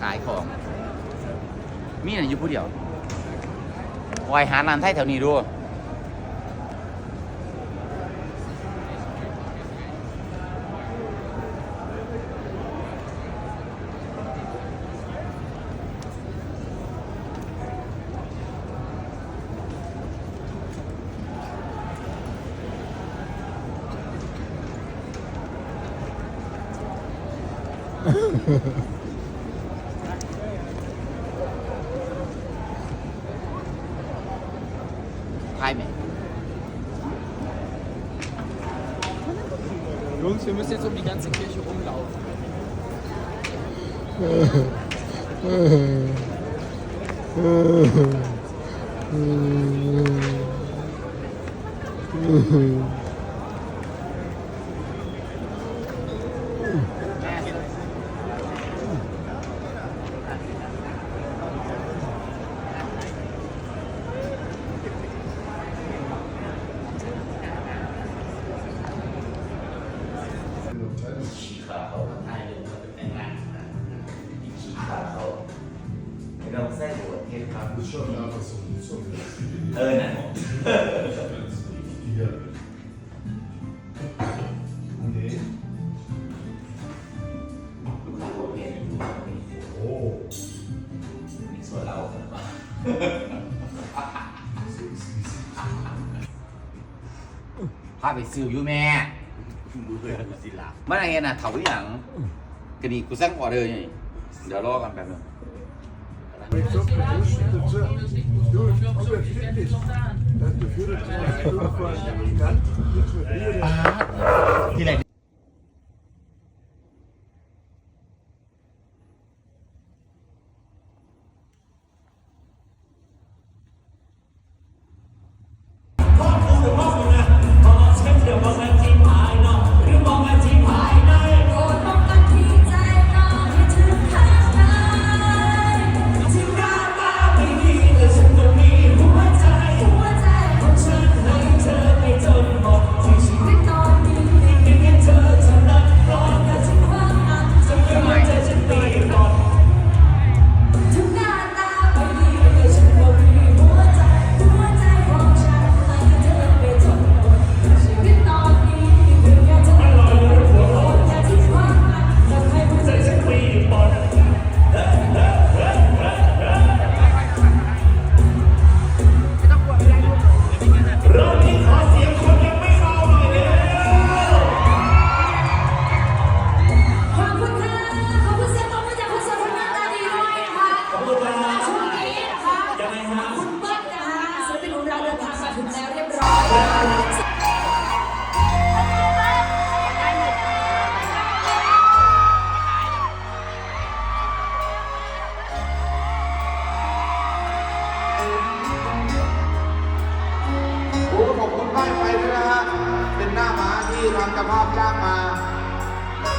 ขายของ มีอะไรอยู่ผู้เดียววายหาร้านไทยแถวนี้ด้วย Reime. Jungs, wir müssen jetzt um die ganze Kirche rumlaufen. พาไปซิวอยู่แม่มือสิลัเมื่อไหร่น่ะเถาที่หลังกระดีกูสั่งออเดอร์อยู่เดี๋ยวรอกันแป๊บนึงที่ไหน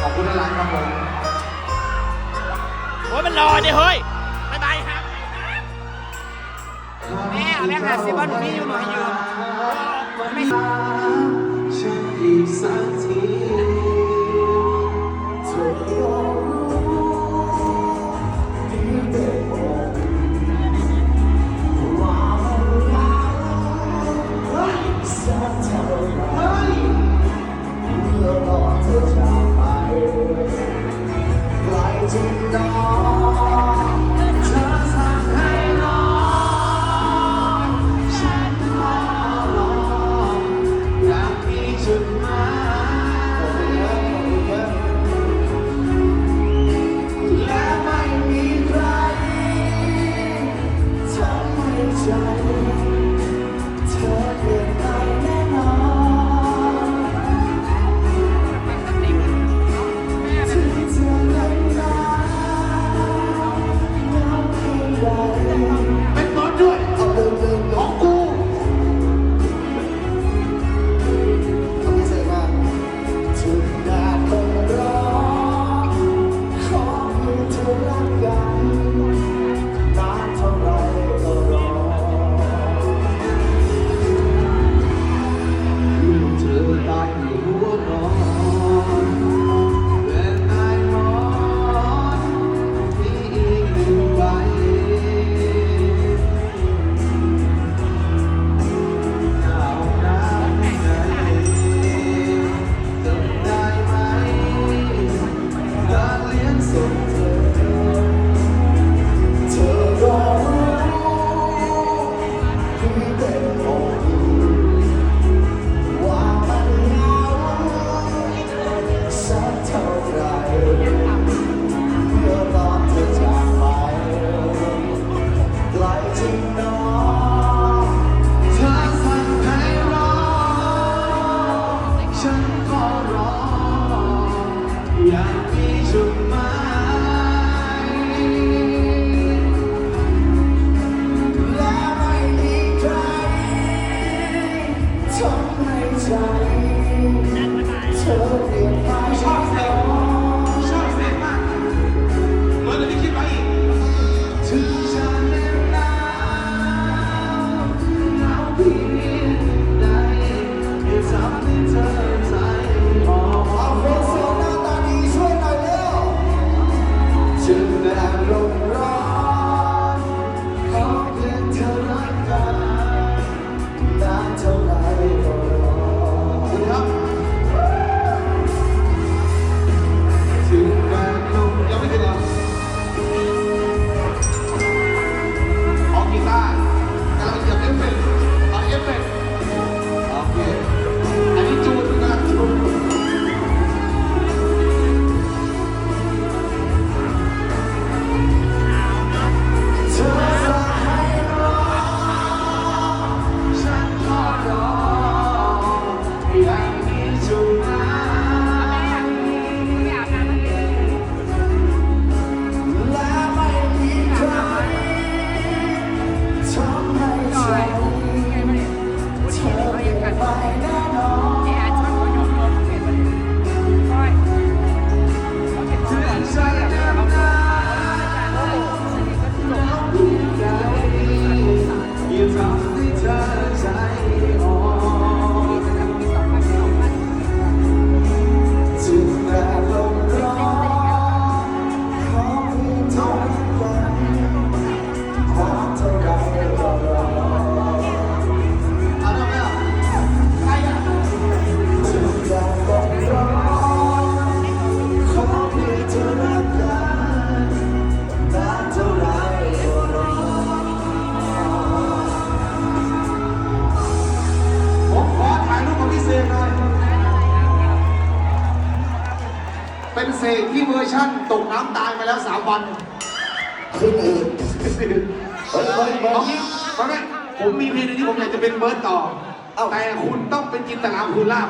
ขอบคุณหลายครับผมโอ้ยมันรอดิเฮ้ยบ๊ายบายครับแม่เอาแม่หาสิว่านหนูมีอยู่หน่อยอยู่ไม่ ใจ ชั่นตกน้ำตายมาแล้วสามวันขึ้นอืดเฮ้ยเฮ้ยเฮ้เอายงี้ตอนนี้ผมมีเพลงหนึงที่ผมอยากจะเป็นเบิร์ดต่อ แต่คุณต้องเป็นจินตลาภูลาภ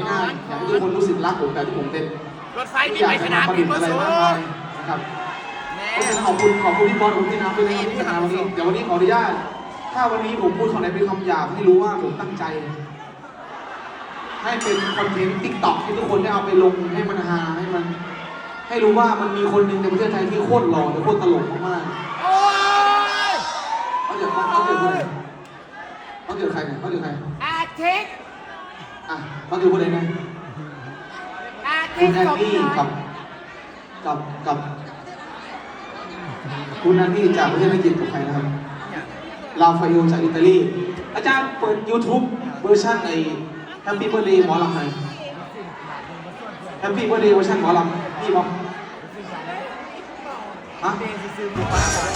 งผมง่ายๆอยากให้ทุกคนรู้สึกรักผมแบบที่ผมเป็นรถไฟไม่มีอยาไปกสจะนามมาประบิดินษฐ์มาอะไรสูมากมายนะครับแม่ขอบคุณขอบคุณพี่บอลขอบคุณพี่น้ำด้วยนะครับที่มาวันนี้เดี๋ยววันนี้ขออนุญาต ถ้าวันนี้ผมพูดคำไหนเป็นคำหยาบให้รู้ว่าผมตั้งใจ ให้เป็นคอนเทนต์ติ๊กต็อกที่ทุกคนได้เอาไปลงให้มันฮาให้มัน ให้รู้ว่ามันมีคนหนึ่งในประเทศไทยที่โคตรหล่อและโคตรตลกมากๆเขาเจอเขาเจอคนไหนเขาเจอใครเนี่ยเขาเจอใครอาทิตย์ อะเขาเจอคนไหนนะอาคุทิตณย์แอนสมนี่ชายกับกับกับคุณแอนนี่จากประเทศอังกฤษกับใครนะครับลาฟาเอลจากอิตาลี อาจารย์เปิด YouTube เวอร์ชันใน Happy Birthday หมอลำไทย Happy Birthday เวอร์ชันหมอลำพี่บอกฮะข